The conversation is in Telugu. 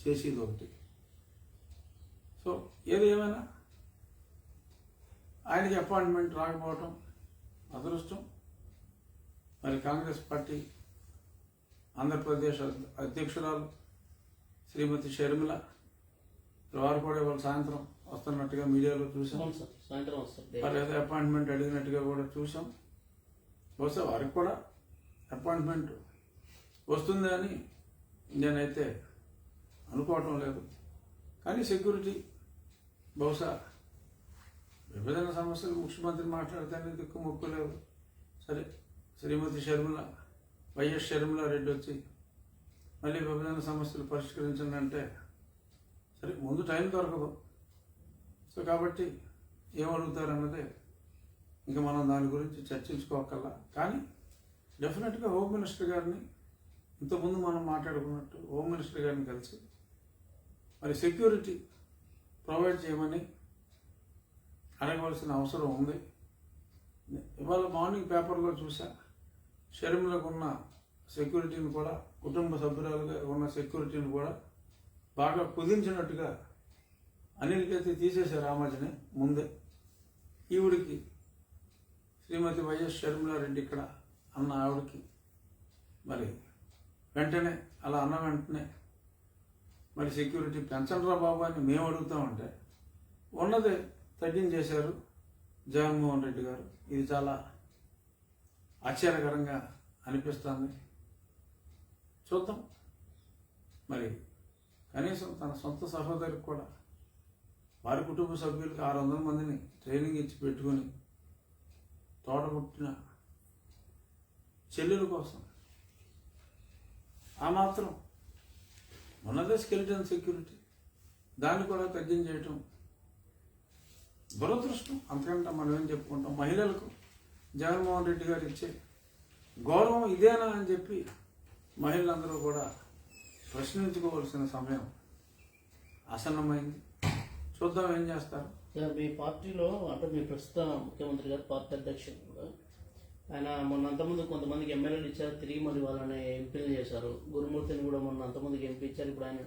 చేసేది ఒకటి. సో ఏది ఏమైనా? ఆయనకి అపాయింట్మెంట్ రాకపోవటం అదృష్టం. మరి కాంగ్రెస్ పార్టీ ఆంధ్రప్రదేశ్ అధ్యక్షురాలు శ్రీమతి షర్మిల వారు కూడా ఇవాళ సాయంత్రం వస్తున్నట్టుగా మీడియాలో చూసాం సాయంత్రం ఏదో అపాయింట్మెంట్ అడిగినట్టుగా కూడా చూసాం బహుశా వారికి కూడా అపాయింట్మెంట్ వస్తుంది అని నేనైతే అనుకోవటం లేదు. కానీ సెక్యూరిటీ బహుశా విభజన సమస్యలు ముఖ్యమంత్రి మాట్లాడితేనే దిక్కు మొక్కు లేవు సరే శ్రీమతి షర్మిల వైఎస్ షర్మిల రెడ్డి వచ్చి మళ్ళీ విభజన సమస్యలు పరిష్కరించండి అంటే సరే ముందు టైం దొరకదు. సో కాబట్టి ఏమడుగుతారన్నదే ఇంకా మనం దాని గురించి చర్చించుకోకల్లా. కానీ డెఫినెట్గా హోమ్ మినిస్టర్ గారిని ఇంతకుముందు మనం మాట్లాడుకున్నట్టు హోమ్ మినిస్టర్ గారిని కలిసి మరి సెక్యూరిటీ ప్రొవైడ్ చేయమని అడగవలసిన అవసరం ఉంది. ఇవాళ మార్నింగ్ పేపర్లో చూసా షర్మిలకు ఉన్న సెక్యూరిటీని కూడా కుటుంబ సభ్యురాలుగా ఉన్న సెక్యూరిటీని కూడా బాగా కుదించినట్టుగా అనిల్కి అయితే తీసేశారు రామాజీని ముందే. ఈవిడికి శ్రీమతి వైఎస్ షర్మిలారెడ్డి ఇక్కడ అన్న ఆవిడకి మరి వెంటనే అలా అన్న వెంటనే మరి సెక్యూరిటీ పెంచండిరా బాబు అని మేము అడుగుతామంటే ఉన్నదే తగ్గించేశారు జగన్మోహన్ రెడ్డి గారు. ఇది చాలా ఆశ్చర్యకరంగా అనిపిస్తుంది. చూద్దాం. మరి కనీసం తన సొంత సహోదరికి కూడా వారి కుటుంబ సభ్యులకి ఆరు వందల మందిని ట్రైనింగ్ ఇచ్చి పెట్టుకుని తోట పుట్టిన చెల్లెల కోసం ఆ మాత్రం ఉన్నదే స్కెలిటన్ సెక్యూరిటీ దాన్ని కూడా తగ్గించేయటం దురదృష్టం. అంతకంటే మనం ఏం చెప్పుకుంటాం? మహిళలకు జగన్మోహన్ రెడ్డి గారు ఇచ్చే గౌరవం ఇదేనా అని చెప్పి మహిళలందరూ కూడా ప్రశ్నించుకోవాల్సిన సమయం ఆసన్నమైంది. చూద్దాం ఏం చేస్తారు. సార్ మీ పార్టీలో అంటే మీ ప్రస్తుత ముఖ్యమంత్రి గారు పార్టీ అధ్యక్షుడు కూడా ఆయన మొన్న అంతకుముందు కొంతమందికి ఎమ్మెల్యేలు ఇచ్చారు తిరిగి మరి వాళ్ళని ఎంపీలు చేశారు. గురుమూర్తిని కూడా మొన్న అంతమందికి ఎంపీ ఇచ్చారు. ఇప్పుడు ఆయన